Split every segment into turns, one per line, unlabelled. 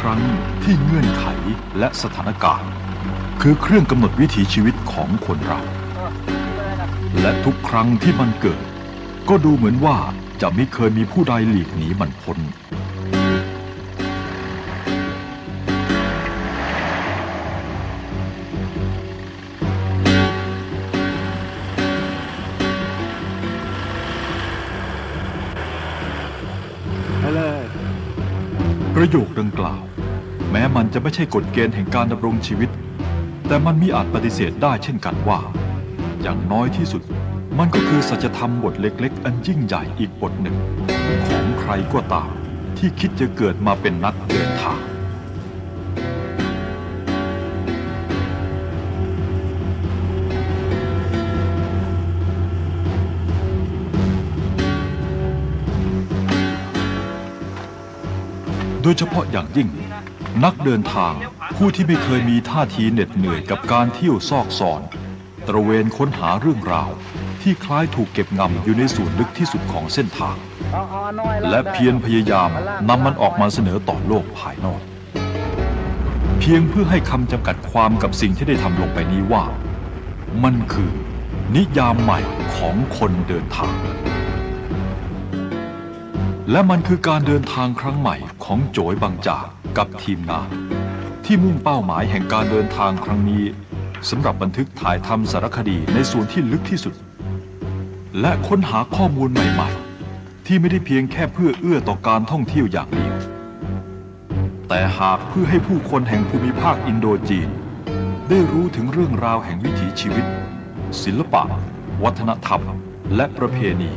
ครั้งที่เงื่อนไขและสถานการณ์ คือเครื่องกำหนดวิถีชีวิตของคนเรา และทุกครั้งที่มันเกิด ก็ดูเหมือนว่าจะไม่เคยมีผู้ใดหลีกหนีมันพ้น ประโยคดังกล่าว แม้มันจะไม่ใช่กฎเกณฑ์แห่งการดำรงชีวิต แต่มันมีอาจปฏิเสธได้เช่นกันว่า อย่างน้อยที่สุด มันก็คือสัจธรรมบทเล็ก ๆ อันยิ่งใหญ่อีกบทหนึ่ง ของใครก็ตาม ที่คิดจะเกิดมาเป็นนักเดินทางโดยเฉพาะอย่างยิ่ง นักเดินทางผู้ที่ไม่เคยมีท่าทีเหน็ดเหนื่อยกับการเที่ยวซอกซอน ตระเวนค้นหาเรื่องราว ที่คล้ายถูกเก็บงำอยู่ในส่วนลึกที่สุดของเส้นทาง และเพียรพยายามนำมันออกมาเสนอต่อโลกภายนอก เพียงเพื่อให้คำจำกัดความกับสิ่งที่ได้ทำลงไปนี้ว่า มันคือ นิยามใหม่ของคนเดินทางและมันคือการเดินทางครั้งใหม่ของโจยบางจาก กับทีมงาน ที่มุ่งเป้าหมายแห่งการเดินทางครั้งนี้สำหรับบันทึกถ่ายทำสารคดีในส่วนที่ลึกที่สุด และค้นหาข้อมูลใหม่ๆ ที่ไม่ได้เพียงแค่เพื่อเอื้อต่อการท่องเที่ยวอย่างเดียว แต่หากเพื่อให้ผู้คนแห่งภูมิภาคอินโดจีน ได้รู้ถึงเรื่องราวแห่งวิถีชีวิต ศิลปะ วัฒนธรรม และประเพณี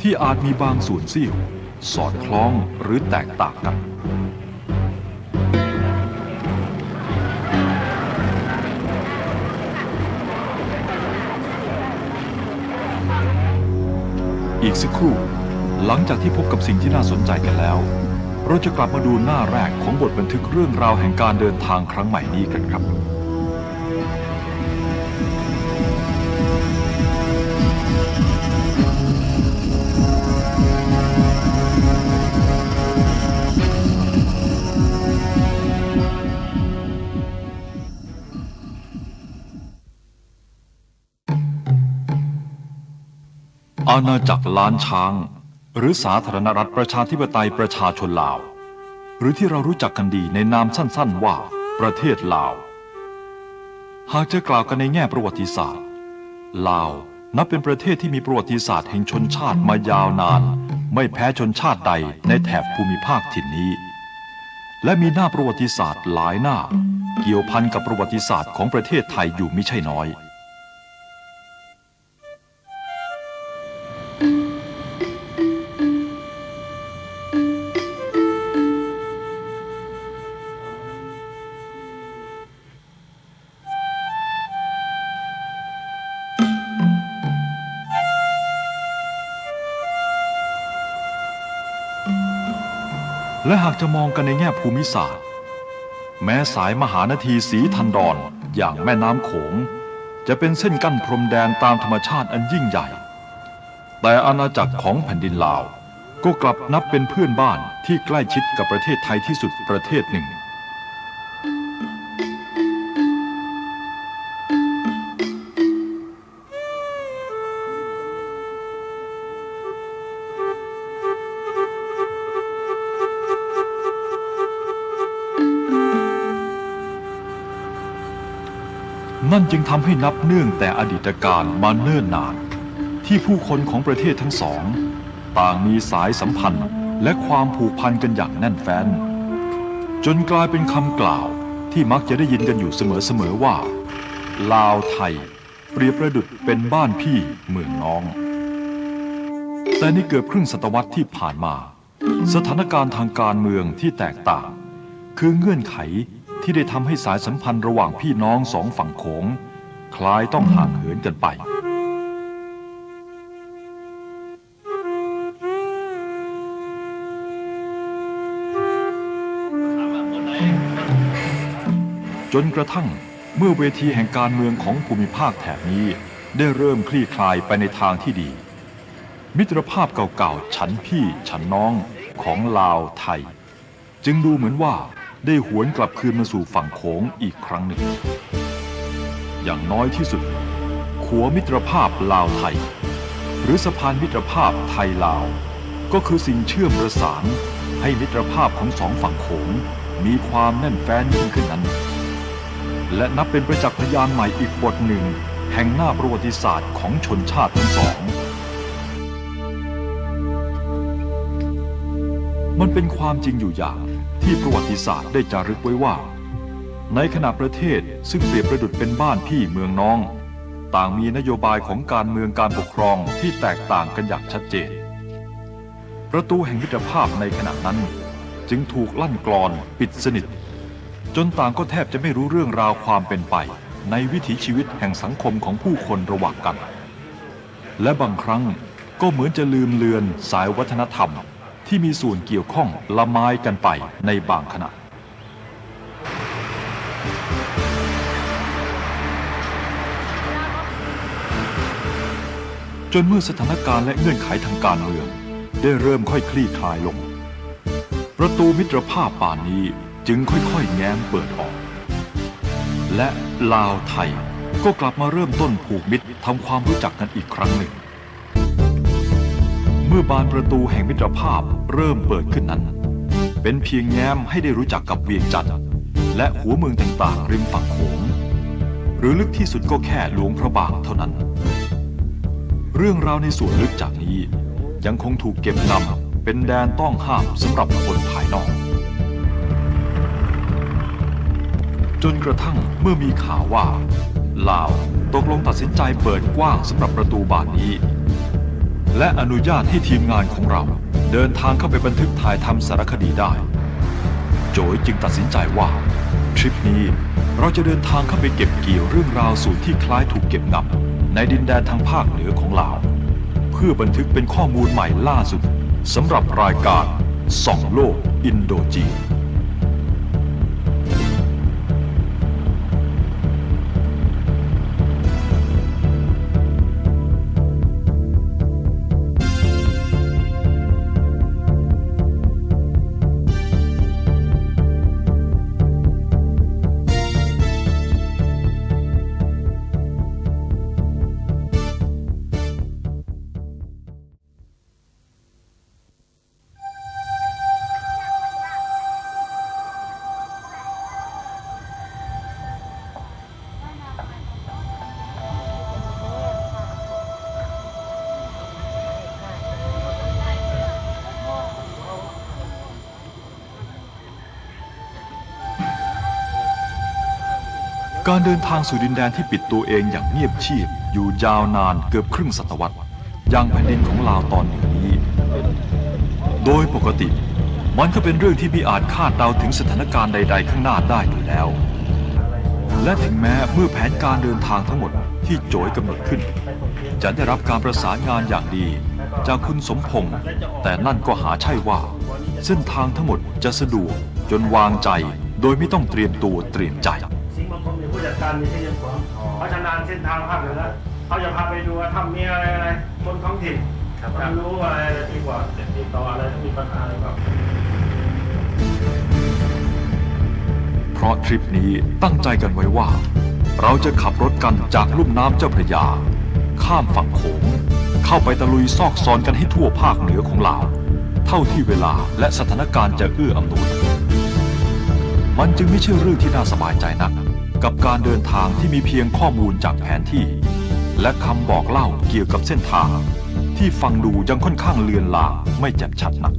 ที่อาจมีบางส่วนเสี้ยว สอดคล้องหรือแตกต่างกัน อีกสักครู่ หลังจากที่พบกับสิ่งที่น่าสนใจกันแล้ว เราจะกลับมาดูหน้าแรกของบทบันทึกเรื่องราวแห่งการเดินทางครั้งใหม่นี้กันครับ อาณาจักรล้านช้าง หรือสาธารณรัฐประชาธิปไตยประชาชนลาว หรือที่เรารู้จักกันดีในนามสั้นๆว่า ประเทศลาว หากจะกล่าวกันในแง่ประวัติศาสตร์ลาวนับเป็นประเทศที่มีประวัติศาสตร์แห่งชนชาติมายาวนาน ไม่แพ้ชนชาติใดในแถบภูมิภาคถิ่นนี้ และมีหน้าประวัติศาสตร์หลายหน้า เกี่ยวพันกับประวัติศาสตร์ของประเทศไทยอยู่ไม่ใช่น้อย และหากจะมองกันในแง่ภูมิศาสตร์ แม้สายมหานาทีสีทันดอนอย่างแม่น้ำโขง จะเป็นเส้นกั้นพรมแดนตามธรรมชาติอันยิ่งใหญ่ แต่อาณาจักรของแผ่นดินลาว ก็กลับนับเป็นเพื่อนบ้านที่ใกล้ชิดกับประเทศไทยที่สุดประเทศหนึ่ง จึงทำให้นับเนื่องแต่อดีตการมาเนิ่นนาน ที่ผู้คนของประเทศทั้งสอง ต่างมีสายสัมพันธ์และความผูกพันกันอย่างแน่นแฟ้น จนกลายเป็นคำกล่าวที่มักจะได้ยินกันอยู่เสมอๆว่า ลาวไทย เปรียบประดุดเป็นบ้านพี่เมืองน้อง แต่ในเกือบครึ่งศตวรรษที่ผ่านมา สถานการณ์ทางการเมืองที่แตกต่าง คือเงื่อนไข ที่ได้ทำให้สายสัมพันธ์ระหว่างพี่น้องสองฝั่งโขง คล้ายต้องห่างเหินกันไป จนกระทั่งเมื่อเวทีแห่งการเมืองของภูมิภาคแถบนี้ได้เริ่มคลี่คลายไปในทางที่ดี มิตรภาพเก่าๆ ฉันพี่ฉันน้องของลาวไทย จึงดูเหมือนว่า ได้หวนกลับคืนมาสู่ฝั่งโขงอีกครั้งหนึ่ง อย่างน้อยที่สุด ขัวมิตรภาพลาวไทย หรือสะพานมิตรภาพไทยลาว ก็คือสิ่งเชื่อมประสานให้มิตรภาพของสองฝั่งโขงมีความแน่นแฟ้นยิ่งขึ้นนั้น และนับเป็นประจักษ์พยานใหม่อีกบทหนึ่ง แห่งหน้าประวัติศาสตร์ของชนชาติทั้งสอง มันเป็นความจริงอยู่อย่าง ที่ประวัติศาสตร์ได้จารึกไว้ว่า ในขณะประเทศซึ่งเปรียบประดุจเป็นบ้านพี่เมืองน้อง ต่างมีนโยบายของการเมืองการปกครองที่แตกต่างกันอย่างชัดเจน ประตูแห่งมิตรภาพในขณะนั้น จึงถูกลั่นกลอนปิดสนิท จนต่างก็แทบจะไม่รู้เรื่องราวความเป็นไป ในวิถีชีวิตแห่งสังคมของผู้คนระหว่างกัน และบางครั้งก็เหมือนจะลืมเลือนสายวัฒนธรรม ที่มีส่วนเกี่ยวข้องละไม้กันไปในบางขณะ จนเมื่อสถานการณ์และเงื่อนไขทางการเมือง ได้เริ่มค่อยคลี่คลายลง ประตูมิตรภาพป่านนี้จึงค่อยๆ แง้มเปิดออก และลาวไทยก็กลับมาเริ่มต้นผูกมิตรทำความรู้จักกันอีกครั้งหนึ่ง มื่อบานประตูแห่งมิตรภาพเริ่มเปิดขึ้นนั้น เป็นเพียงแง้มให้ได้รู้จักกับเวียงจันทร์และหัวเมืองต่างๆริมฝั่งโขงหรือลึกที่สุดก็แค่หลวงพระบางเท่านั้น เรื่องราวในส่วนลึกจากนี้ ยังคงถูกเก็บงำเป็นแดนต้องห้ามสำหรับคนภายนอก จนกระทั่งเมื่อมีข่าวว่าลาวตกลงตัดสินใจเปิดกว้างสำหรับประตูบานนี้ และอนุญาตให้ทีมงานของเรา เดินทางเข้าไปบันทึกถ่ายทำสารคดีได้ โจยจึงตัดสินใจว่า ทริปนี้เราจะเดินทางเข้าไปเก็บเกี่ยวเรื่องราวสูตรที่คล้ายถูกเก็บงำในดินแดนทางภาคเหนือของลาว เพื่อบันทึกเป็นข้อมูลใหม่ล่าสุดสำหรับรายการส่องโลกอินโดจีน การเดินทางสู่ดินแดนที่ปิดตัวเองอย่างเงียบชีพ อยู่ยาวนานเกือบครึ่งศตวรรษยังแผ่นดินของลาวตอนเหนือนี้ โดยปกติ มันก็เป็นเรื่องที่มิอาจคาดเดาถึงสถานการณ์ใด ๆ ข้างหน้าได้อยู่แล้ว และถึงแม้เมื่อแผนการเดินทางทั้งหมดที่โจยกำหนดขึ้น จะได้รับการประสานงานอย่างดี จากคุณสมพงษ์แต่นั่นก็หาใช่ว่า เส้นทางทั้งหมดจะสะดวกจนวางใจ โดยไม่ต้องเตรียมตัวเตรียมใจ
การมีที่ยังขวางเพราะฉะนั้นเส้นทางภาคเหนือเขาจะพาไปดูว่าถ้ามีอะไรอะไรคนท้องถิ่นมันรู้อะไรดีกว่าติดต่ออะไรถ้ามีปัญหาอะไรก็
เพราะทริปนี้ตั้งใจกันไว้ว่า เราจะขับรถกันจากลุ่มน้ำเจ้าพระยา ข้ามฝั่งโขง เข้าไปตะลุยซอกซอนกันให้ทั่วภาคเหนือของลาวเท่าที่เวลาและสถานการณ์จะเอื้ออำนวย มันจึงไม่ใช่เรื่องที่น่าสบายใจนัก กับการเดินทางที่มีเพียงข้อมูลจากแผนที่ และคำบอกเล่าเกี่ยวกับเส้นทาง ที่ฟังดูยังค่อนข้างเลือนลางไม่แจ่มชัดนัก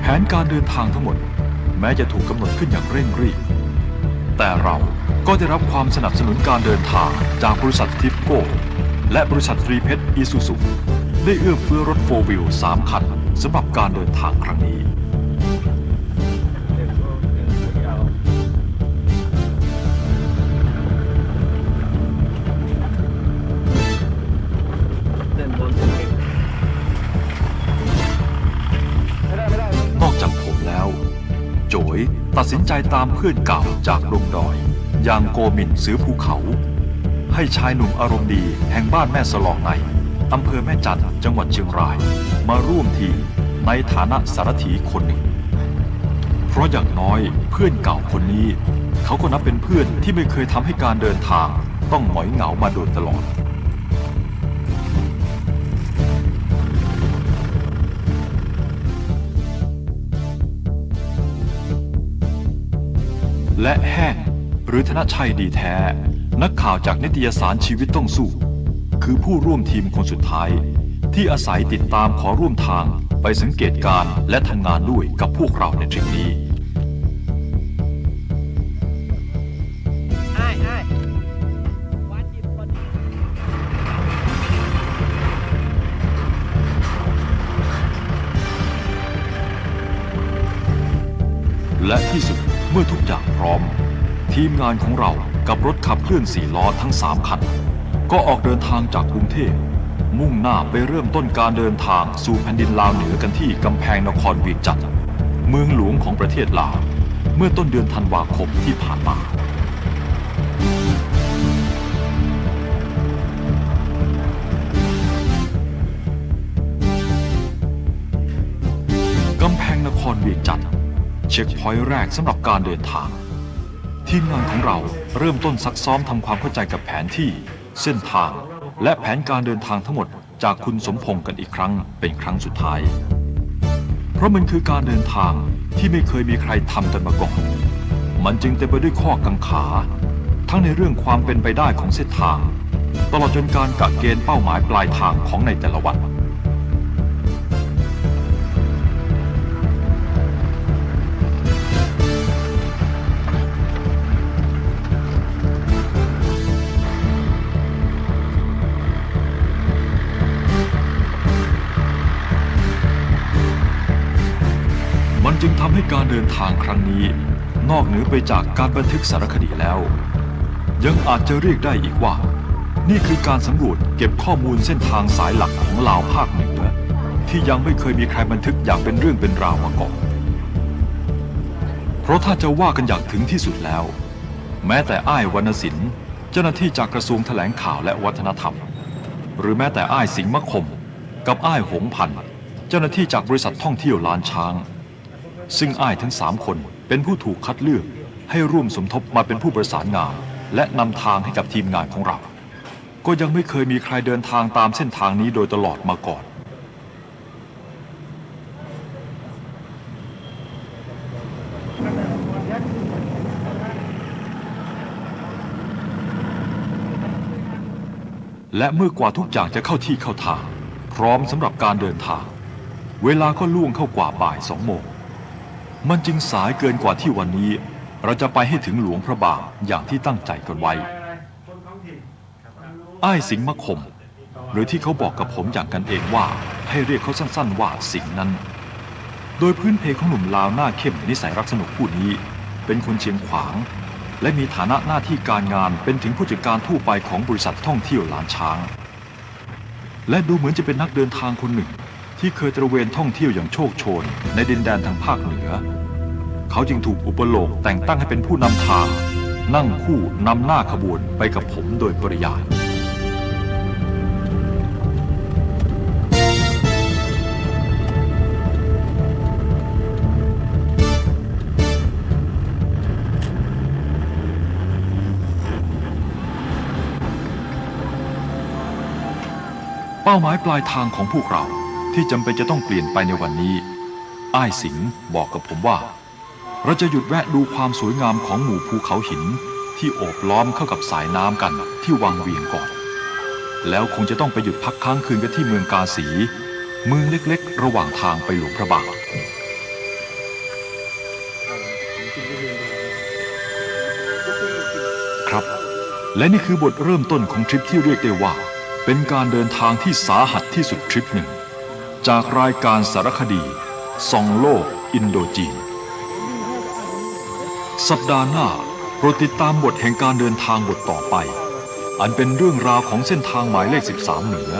แผนการเดินทางทั้งหมด แม้จะถูกกำหนดขึ้นอย่างเร่งรีบ แต่เรา ก็ได้รับความสนับสนุนการเดินทางจากบริษัททิฟโก้ และบริษัทรีเพชรอีซูซุได้เอื้อเฟื้อรถโฟวิลสามคันสำหรับการเดินทางครั้งนี้นอกจากผมแล้ว โจยตัดสินใจตามเพื่อนเก่าจากดงดอย อย่างโกมินซื้อภูเขา ให้ชายหนุ่มอารมณ์ดีแห่งบ้านแม่สลองในอำเภอแม่จันจังหวัดเชียงราย มาร่วมทีในฐานะสารถีคนหนึ่ง เพราะอย่างน้อยเพื่อนเก่าคนนี้ เขาก็นับเป็นเพื่อนที่ไม่เคยทำให้การเดินทางต้องหงอยเหงามาโดยตลอดและแห้ง หรือธนชัยดีแท้ นักข่าวจากนิตยสารชีวิตต้องสู้ คือผู้ร่วมทีมคนสุดท้าย ที่อาศัยติดตามขอร่วมทางไปสังเกตการและทำงานด้วยกับพวกเราในทริปนี้และที่สุดเมื่อทุกอย่างพร้อม ทีมงานของเรากับรถขับเคลื่อนสี่ล้อทั้งสามคัน ก็ออกเดินทางจากกรุงเทพ มุ่งหน้าไปเริ่มต้นการเดินทางสู่แผ่นดินลาวเหนือกันที่กำแพงนครเวียงจันทร์เมืองหลวงของประเทศลาว เมื่อต้นเดือนธันวาคมที่ผ่านมากำแพงนครเวียงจันทร์เช็คพอยต์แรกสำหรับการเดินทาง ทีมงานของเราเริ่มต้นซักซ้อมทำความเข้าใจกับแผนที่ เส้นทาง และแผนการเดินทางทั้งหมดจากคุณสมพงษ์กันอีกครั้งเป็นครั้งสุดท้าย เพราะมันคือการเดินทางที่ไม่เคยมีใครทำกันมาก่อน มันจึงเต็มไปด้วยข้อกังขา ทั้งในเรื่องความเป็นไปได้ของเส้นทาง ตลอดจนการกะเกณฑ์เป้าหมายปลายทางของในแต่ละวันำให้การเดินทางครั้งนี้ นอกเหนือไปจากการบันทึกสารคดีแล้ว ยังอาจจะเรียกได้อีกว่า นี่คือการสำรวจเก็บข้อมูลเส้นทางสายหลักของลาวภาคเหนือ ที่ยังไม่เคยมีใครบันทึกอย่างเป็นเรื่องเป็นราวมาก่อน เพราะถ้าจะว่ากันอย่างถึงที่สุดแล้ว แม้แต่อ้ายวรรณศิลป์เจ้าหน้าที่จากกระทรวงแถลงข่าวและวัฒนธรรม หรือแม้แต่อ้ายสิงห์มะคม กับอ้ายหงพันธ์เจ้าหน้าที่จากบริษัทท่องเที่ยวลานช้าง ซึ่งอ้ายทั้งสามคนเป็นผู้ถูกคัดเลือก ให้ร่วมสมทบมาเป็นผู้ประสานงานและนำทางให้กับทีมงานของเรา ก็ยังไม่เคยมีใครเดินทางตามเส้นทางนี้โดยตลอดมาก่อน และเมื่อกว่าทุกอย่างจะเข้าที่เข้าทาง พร้อมสำหรับการเดินทาง เวลาก็ล่วงเข้ากว่าบ่ายสองโมง มันจึงสายเกินกว่าที่วันนี้ เราจะไปให้ถึงหลวงพระบางอย่างที่ตั้งใจกันไว้
คนท้องถิ่น
อ้ายสิงห์มะคม หรือที่เขาบอกกับผมอย่างกันเองว่า ให้เรียกเขาสั้นๆว่าสิงห์นั้น โดยพื้นเพของหนุ่มลาวหน้าเข้มนิสัยรักสนุกผู้นี้ เป็นคนเชียงขวาง และมีฐานะหน้าที่การงานเป็นถึงผู้จัดการทั่วไปของบริษัทท่องเที่ยวลานช้าง และดูเหมือนจะเป็นนักเดินทางคนหนึ่ง ที่เคยตระเวนท่องเที่ยวอย่างโชคโชน ในดินแดนทางภาคเหนือ เขาจึงถูกอุปโลกแต่งตั้งให้เป็นผู้นำทาง นั่งคู่นำหน้าขบวนไปกับผมโดยปริยายเป้าหมายปลายทางของพวกเรา ที่จำเป็นจะต้องเปลี่ยนไปในวันนี้ อ้ายสิงห์บอกกับผมว่า เราจะหยุดแวะดูความสวยงามของหมู่ภูเขาหินที่โอบล้อมเข้ากับสายน้ำกันที่วังเวียงก่อน แล้วคงจะต้องไปหยุดพักค้างคืนกันที่เมืองกาสี เมืองเล็กๆ ระหว่างทางไปหลวงพระบางครับ และนี่คือบทเริ่มต้นของทริปที่เรียกได้ว่า เป็นการเดินทางที่สาหัสที่สุดทริปหนึ่ง จากรายการสารคดีสองโลกอินโดจีน สัปดาห์หน้าโปรดติดตามบทแห่งการเดินทางบทต่อไป อันเป็นเรื่องราวของเส้นทางหมายเลข 13 เหนือ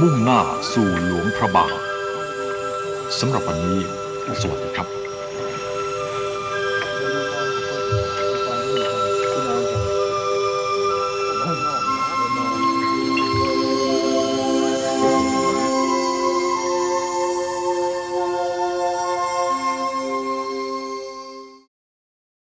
มุ่งหน้าสู่หลวงพระบางสำหรับวันนี้ สวัสดีครับ